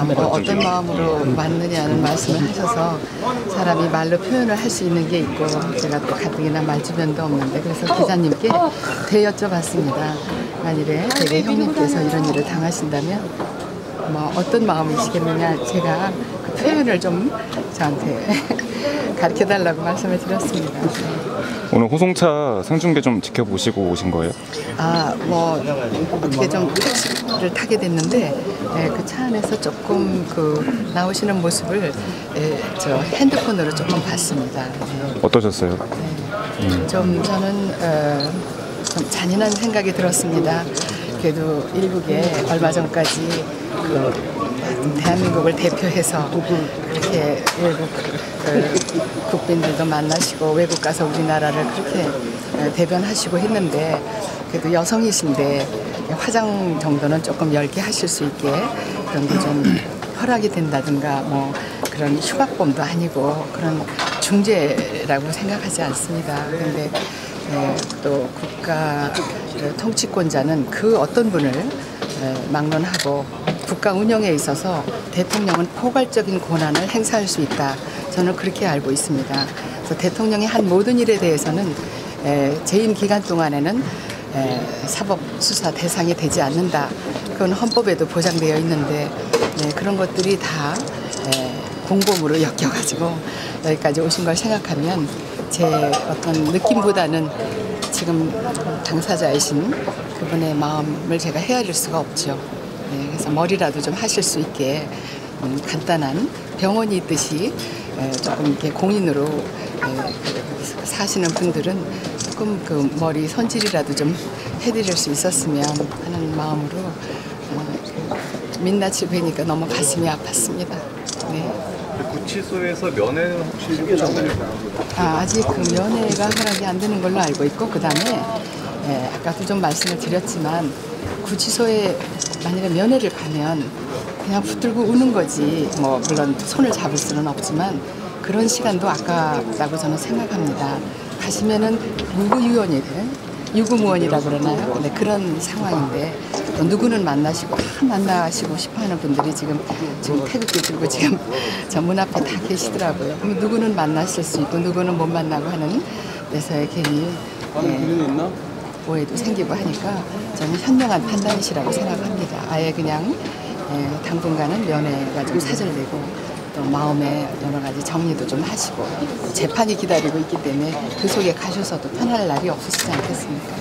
아, 뭐 어떤 마음으로 왔느냐는 말씀을 하셔서 사람이 말로 표현을 할 수 있는 게 있고 제가 또 가뜩이나 말주변도 없는데 그래서 기자님께 되여쭤봤습니다. 만일에 대개 형님께서 이런 일을 당하신다면 뭐 어떤 마음이시겠느냐 제가 그 표현을 좀 저한테 가르쳐 달라고 말씀을 드렸습니다. 오늘 호송차 생중계 좀 지켜보시고 오신 거예요? 아, 뭐 어떻게 좀 택시를 타게 됐는데 그차 안에서 조금 그 나오시는 모습을 예, 저 핸드폰으로 조금 봤습니다. 네. 어떠셨어요? 좀 저는 어, 좀 잔인한 생각이 들었습니다. 그래도 일국에 얼마 전까지 그 대한민국을 대표해서 그렇게 외국 그 국빈들도 만나시고 외국 가서 우리나라를 그렇게 어, 대변하시고 했는데 그래도 여성이신데 화장 정도는 조금 얇게 하실 수 있게 그런 게 좀 허락이 된다든가 뭐 그런 휴학범도 아니고 그런 중재라고 생각하지 않습니다. 그런데 예, 또 국가 그 통치권자는 그 어떤 분을 예, 막론하고 국가 운영에 있어서 대통령은 포괄적인 권한을 행사할 수 있다. 저는 그렇게 알고 있습니다. 그래서 대통령이 한 모든 일에 대해서는 에, 재임 기간 동안에는 에, 사법 수사 대상이 되지 않는다. 그건 헌법에도 보장되어 있는데 네, 그런 것들이 다 에, 공범으로 엮여가지고 여기까지 오신 걸 생각하면 제 어떤 느낌보다는 지금 당사자이신 그분의 마음을 제가 헤아릴 수가 없죠. 네, 그래서 머리라도 좀 하실 수 있게 음, 간단한 병원이 있듯이 에, 조금 이렇게 공인으로 에, 사시는 분들은 조금 그 머리 손질이라도 좀 해드릴 수 있었으면 하는 마음으로 어, 그 민낯을 뵈니까 너무 가슴이 아팠습니다. 네. 구치소에서 면회는 혹시 아, 아직 그 면회가 허락이 안 되는 걸로 알고 있고 그 다음에 예, 아까도 좀 말씀을 드렸지만 구치소에 만약에 면회를 가면 그냥 붙들고 우는 거지 뭐 물론 손을 잡을 수는 없지만 그런 시간도 아깝다고 저는 생각합니다. 가시면은 무구유원이든 유구무원이라고 그러나요? 네, 그런 상황인데 또 누구는 만나시고 다 만나시고 싶어하는 분들이 지금 지금 태극기 들고 지금 저 문 앞에 다 계시더라고요. 그럼 누구는 만나실 수 있고 누구는 못 만나고 하는 데서 괜히 예, 오해도 생기고 하니까 저는 현명한 판단이시라고 생각합니다. 아예 그냥 예, 당분간은 면회가 좀 사절되고 또 마음에 여러 가지 정리도 좀 하시고 재판이 기다리고 있기 때문에 그 속에 가셔서도 편할 날이 없으시지 않겠습니까?